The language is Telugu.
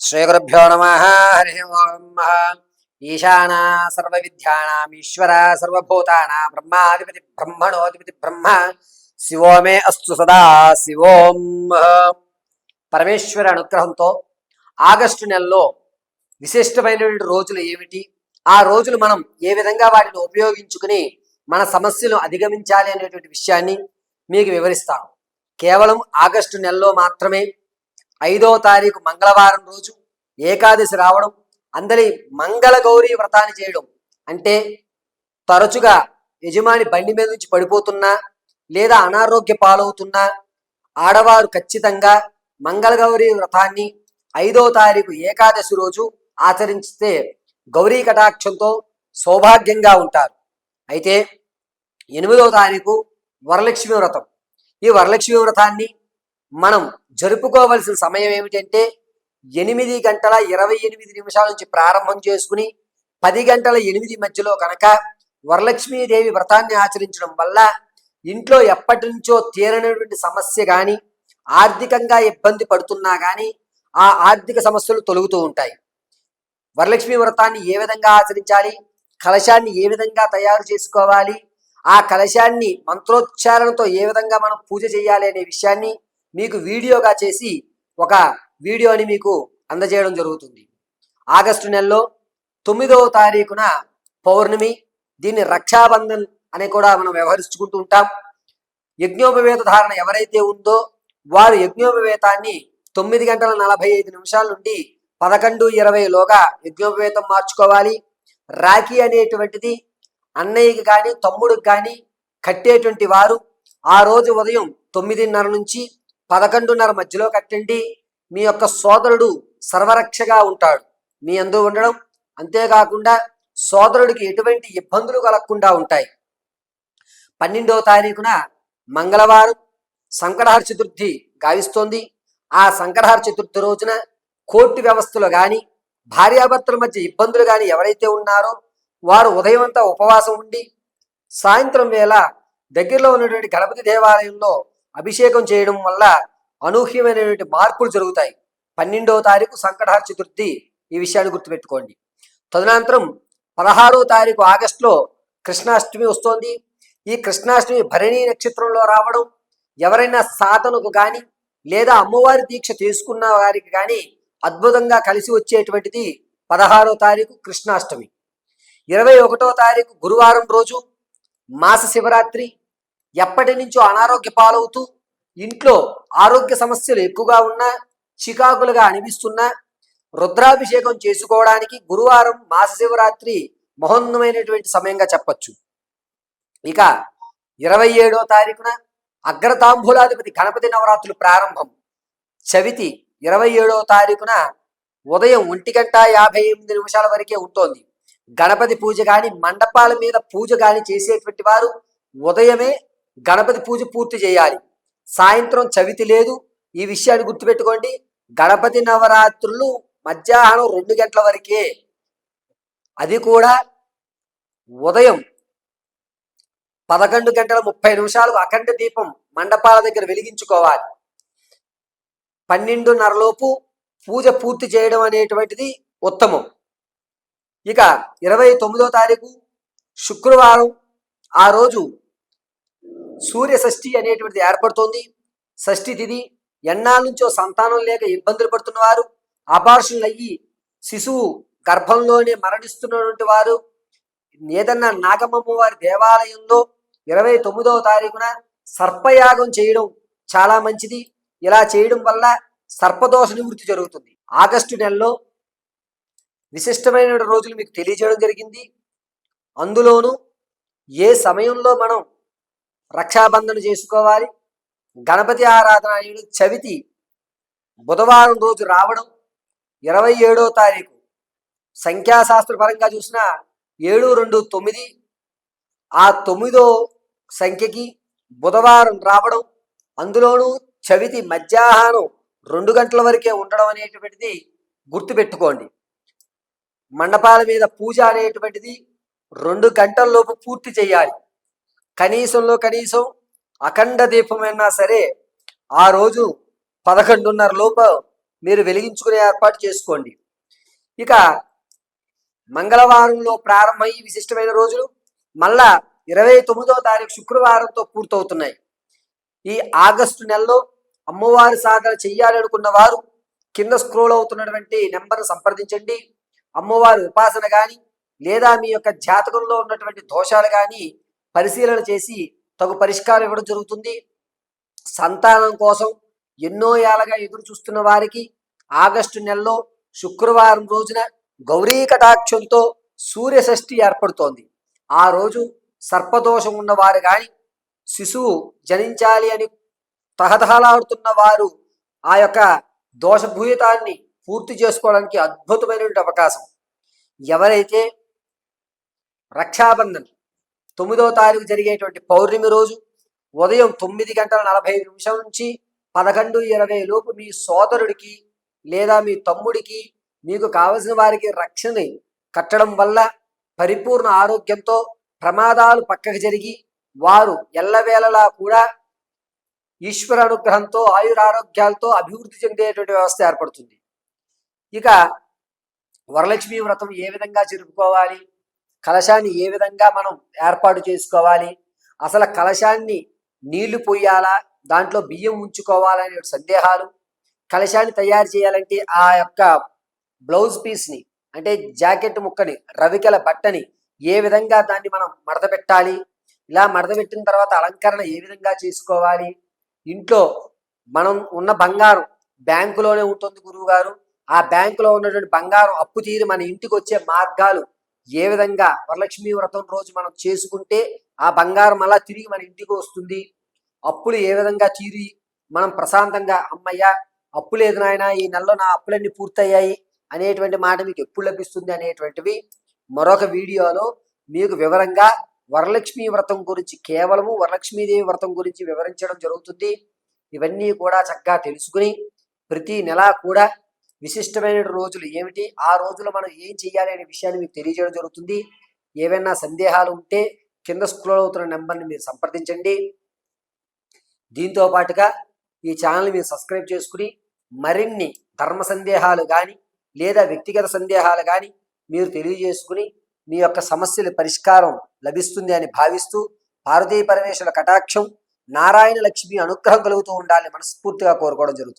శ్రీగురుభ్యో నమ హరి ఓం సర్వ సర్వవిద్యానాం ఈశ్వర సర్వభూతానా బ్రహ్మాధిపతి బ్రహ్మణోధిపతి బ్రహ్మ శివో మే అస్తు సదా శివోం పరమేశ్వర అనుగ్రహంతో ఆగస్టు నెలలో విశిష్టమైనటువంటి రోజులు ఏమిటి? ఆ రోజులు మనం ఏ విధంగా వాటిని ఉపయోగించుకుని మన సమస్యలు అధిగమించాలి అనేటువంటి విషయాన్ని మీకు వివరిస్తాను. కేవలం ఆగస్టు నెలలో మాత్రమే ఐదో తారీఖు మంగళవారం రోజు ఏకాదశి రావడం అందరి మంగళ గౌరీ వ్రతాన్ని చేయడం. అంటే తరచుగా యజమాని బండి మీద నుంచి పడిపోతున్నా లేదా అనారోగ్య పాలవుతున్నా ఆడవారు ఖచ్చితంగా మంగళగౌరి వ్రతాన్ని ఐదో తారీఖు ఏకాదశి రోజు ఆచరిస్తే గౌరీ కటాక్షంతో సౌభాగ్యంగా ఉంటారు. అయితే ఎనిమిదో తారీఖు వరలక్ష్మి వ్రతం. ఈ వరలక్ష్మి వ్రతాన్ని మనం జరుపుకోవలసిన సమయం ఏమిటంటే ఎనిమిది గంటల ఇరవై ఎనిమిది నిమిషాల నుంచి ప్రారంభం చేసుకుని పది గంటల ఎనిమిది మధ్యలో కనుక వరలక్ష్మీదేవి వ్రతాన్ని ఆచరించడం వల్ల ఇంట్లో ఎప్పటి నుంచో తీరనటువంటి సమస్య కానీ ఆర్థికంగా ఇబ్బంది పడుతున్నా కానీ ఆ ఆర్థిక సమస్యలు తొలుగుతూ ఉంటాయి. వరలక్ష్మి వ్రతాన్ని ఏ విధంగా ఆచరించాలి? కలశాన్ని ఏ విధంగా తయారు చేసుకోవాలి? ఆ కలశాన్ని మంత్రోచ్చారణతో ఏ విధంగా మనం పూజ చేయాలి అనే విషయాన్ని మీకు వీడియోగా చేసి ఒక వీడియోని మీకు అందజేయడం జరుగుతుంది. ఆగస్టు నెలలో తొమ్మిదవ తారీఖున పౌర్ణమి దీన్ని రక్షాబంధన్ అని కూడా మనం వ్యవహరించుకుంటూ ఉంటాం. యజ్ఞోపవేత ధారణ ఎవరైతే ఉందో వారు యజ్ఞోపవేతాన్ని తొమ్మిది గంటల నలభై ఐదు నిమిషాల నుండి పదకొండు ఇరవైలోగా యజ్ఞోపవేతం మార్చుకోవాలి. రాఖీ అనేటువంటిది అన్నయ్యకి కానీ తమ్ముడికి కానీ కట్టేటువంటి వారు ఆ రోజు ఉదయం తొమ్మిదిన్నర నుంచి పదకొండున్నర మధ్యలో కట్టండి. మీ యొక్క సోదరుడు సర్వరక్షగా ఉంటాడు. మీ అందు ఉండడం అంతేకాకుండా సోదరుడికి ఎటువంటి ఇబ్బందులు కలగకుండా ఉంటాయి. పన్నెండవ తారీఖున మంగళవారం సంకటహర చతుర్థి గావిస్తోంది. ఆ సంకటహర చతుర్థి రోజున కోర్టు వ్యవస్థలో కానీ భార్యాభర్తల మధ్య ఇబ్బందులు కానీ ఎవరైతే ఉన్నారో వారు ఉదయం అంతా ఉపవాసం ఉండి సాయంత్రం వేళ దగ్గరలో ఉన్నటువంటి గణపతి దేవాలయంలో అభిషేకం చేయడం వల్ల అనూహ్యమైనటువంటి మార్పులు జరుగుతాయి. పన్నెండవ తారీఖు సంకటహర చతుర్థి ఈ విషయాన్ని గుర్తుపెట్టుకోండి. తదనంతరం పదహారో తారీఖు ఆగస్టులో కృష్ణాష్టమి వస్తోంది. ఈ కృష్ణాష్టమి భరణి నక్షత్రంలో రావడం ఎవరైనా సాధనకు కానీ లేదా అమ్మవారి దీక్ష తీసుకున్న వారికి కానీ అద్భుతంగా కలిసి వచ్చేటువంటిది పదహారో తారీఖు కృష్ణాష్టమి. ఇరవై ఒకటో తారీఖు గురువారం రోజు మాస శివరాత్రి ఎప్పటి నుంచో అనారోగ్య పాలవుతూ ఇంట్లో ఆరోగ్య సమస్యలు ఎక్కువగా ఉన్నా చికాకులుగా అనిపిస్తున్నా రుద్రాభిషేకం చేసుకోవడానికి గురువారం మాస శివరాత్రి మహోన్నమైనటువంటి సమయంగా చెప్పచ్చు. ఇక ఇరవై ఏడో తారీఖున అగ్రతాంబూలాధిపతి గణపతి నవరాత్రులు ప్రారంభం. చవితి ఇరవై ఏడో తారీఖున ఉదయం ఒంటి గంట యాభై ఎనిమిది నిమిషాల వరకే ఉంటోంది. గణపతి పూజ కానీ మండపాల మీద పూజ కానీ చేసేటువంటి వారు ఉదయమే గణపతి పూజ పూర్తి చేయాలి. సాయంత్రం చవితి లేదు. ఈ విషయాన్ని గుర్తుపెట్టుకోండి. గణపతి నవరాత్రులు మధ్యాహ్నం రెండు గంటల వరకే. అది కూడా ఉదయం పదకొండు గంటల ముప్పై నిమిషాలకు అఖండ దీపం మండపాల దగ్గర వెలిగించుకోవాలి. పన్నెండున్నరలోపు పూజ పూర్తి చేయడం అనేటువంటిది ఉత్తమం. ఇక ఇరవై తొమ్మిదో తారీఖు శుక్రవారం. ఆ రోజు సూర్య షష్ఠి అనేటువంటిది ఏర్పడుతోంది. షష్ఠి తిది. ఎన్నాళ్ళ నుంచో సంతానం లేక ఇబ్బందులు పడుతున్న వారు అయ్యి శిశువు గర్భంలోనే మరణిస్తున్నటువంటి వారు ఏదన్నా నాగమ్మమ్మ వారి దేవాలయంలో ఇరవై తొమ్మిదవ తారీఖున సర్పయాగం చేయడం చాలా మంచిది. ఇలా చేయడం వల్ల సర్పదోష నివృత్తి జరుగుతుంది. ఆగస్టు నెలలో విశిష్టమైన రోజులు మీకు తెలియజేయడం జరిగింది. అందులోనూ ఏ సమయంలో మనం రక్షాబంధన చేసుకోవాలి. గణపతి ఆరాధన అనేది చవితి బుధవారం రోజు రావడం ఇరవై ఏడో తారీఖు. సంఖ్యాశాస్త్ర పరంగా చూసిన ఏడు రెండు తొమ్మిది ఆ తొమ్మిదో సంఖ్యకి బుధవారం రావడం అందులోనూ చవితి మధ్యాహ్నం రెండు గంటల వరకే ఉండడం అనేటువంటిది గుర్తుపెట్టుకోండి. మండపాల మీద పూజ అనేటువంటిది రెండు గంటల్లోపు పూర్తి చేయాలి. కనీసంలో కనీసం అఖండ దీపమైనా సరే ఆ రోజు పదకొండున్నర లోపు మీరు వెలిగించుకునే ఏర్పాటు చేసుకోండి. ఇక మంగళవారంలో ప్రారంభమై విశిష్టమైన రోజులు మళ్ళా ఇరవై తొమ్మిదో తారీఖు శుక్రవారంతో పూర్తవుతున్నాయి. ఈ ఆగస్టు నెలలో అమ్మవారి సాధన చెయ్యాలనుకున్న వారు కింద స్క్రోల్ అవుతున్నటువంటి నెంబర్ను సంప్రదించండి. అమ్మవారి ఉపాసన కానీ లేదా మీ యొక్క జాతకంలో ఉన్నటువంటి దోషాలు కానీ పరిశీలన చేసి తగు పరిష్కారం ఇవ్వడం జరుగుతుంది. సంతానం కోసం ఎన్నో ఏళ్ళగా ఎదురు చూస్తున్న వారికి ఆగస్టు నెలలో శుక్రవారం రోజున గౌరీ కటాక్షంతో సూర్య షష్ఠి ఏర్పడుతోంది. ఆ రోజు సర్పదోషం ఉన్నవారు కానీ శిశువు జనించాలి అని తహతహలాడుతున్న వారు ఆ యొక్క దోషభూయితాన్ని పూర్తి చేసుకోవడానికి అద్భుతమైనటువంటి అవకాశం. ఎవరైతే రక్షాబంధన్ తొమ్మిదో తారీఖు జరిగేటువంటి పౌర్ణమి రోజు ఉదయం తొమ్మిది గంటల నలభై నిమిషం నుంచి పదకొండు ఇరవై లోపు మీ సోదరుడికి లేదా మీ తమ్ముడికి మీకు కావలసిన వారికి రక్షణని కట్టడం వల్ల పరిపూర్ణ ఆరోగ్యంతో ప్రమాదాలు పక్కకు జరిగి వారు ఎల్లవేళలా కూడా ఈశ్వర అనుగ్రహంతో ఆయురారోగ్యాలతో అభివృద్ధి చెందేటువంటి వ్యవస్థ ఏర్పడుతుంది. ఇక వరలక్ష్మి వ్రతం ఏ విధంగా జరుపుకోవాలి? కలశాన్ని ఏ విధంగా మనం ఏర్పాటు చేసుకోవాలి? అసలు కలశాన్ని నీళ్ళు పోయాలా? దాంట్లో బియ్యం ఉంచుకోవాలనే సందేహాలు. కలశాన్ని తయారు చేయాలంటే ఆ యొక్క బ్లౌజ్ పీస్ని అంటే జాకెట్ ముక్కని రవికెల బట్టని ఏ విధంగా దాన్ని మనం మడత పెట్టాలి? ఇలా మడత పెట్టిన తర్వాత అలంకరణ ఏ విధంగా చేసుకోవాలి? ఇంట్లో మనం ఉన్న బంగారం బ్యాంకులోనే ఉంటుంది గురువు గారు ఆ బ్యాంకులో ఉన్నటువంటి బంగారం అప్పు తీరి మన ఇంటికి వచ్చే మార్గాలు ఏ విధంగా వరలక్ష్మి వ్రతం రోజు మనం చేసుకుంటే ఆ బంగారం అలా తిరిగి మన ఇంటికి వస్తుంది? అప్పులు ఏ విధంగా తీరి? మనం ప్రశాంతంగా అమ్మయ్య అప్పు లేదు నాయన ఈ నెలలో నా అప్పులన్నీ పూర్తయ్యాయి అనేటువంటి మాట మీకు ఎప్పుడు లభిస్తుంది అనేటువంటివి మరొక వీడియోలో మీకు వివరంగా వరలక్ష్మి వ్రతం గురించి కేవలము వరలక్ష్మీదేవి వ్రతం గురించి వివరించడం జరుగుతుంది. ఇవన్నీ కూడా చక్కగా తెలుసుకుని ప్రతి నెల కూడా విశిష్టమైన రోజులు ఏమిటి? ఆ రోజులు మనం ఏం చేయాలి అనే విషయాన్ని మీకు తెలియజేయడం జరుగుతుంది. ఏవైనా సందేహాలు ఉంటే కింద స్క్రోల్ అవుతున్న నెంబర్ని మీరు సంప్రదించండి. దీంతో పాటుగా ఈ ఛానల్ని మీరు సబ్స్క్రైబ్ చేసుకుని మరిన్ని ధర్మ సందేహాలు కానీ లేదా వ్యక్తిగత సందేహాలు కానీ మీరు తెలియజేసుకుని మీ యొక్క సమస్యల పరిష్కారం లభిస్తుంది అని భావిస్తూ పార్వతీ పరమేశ్వర కటాక్షం నారాయణ లక్ష్మి అనుగ్రహం కలుగుతూ ఉండాలని మనస్ఫూర్తిగా కోరుకోవడం జరుగుతుంది.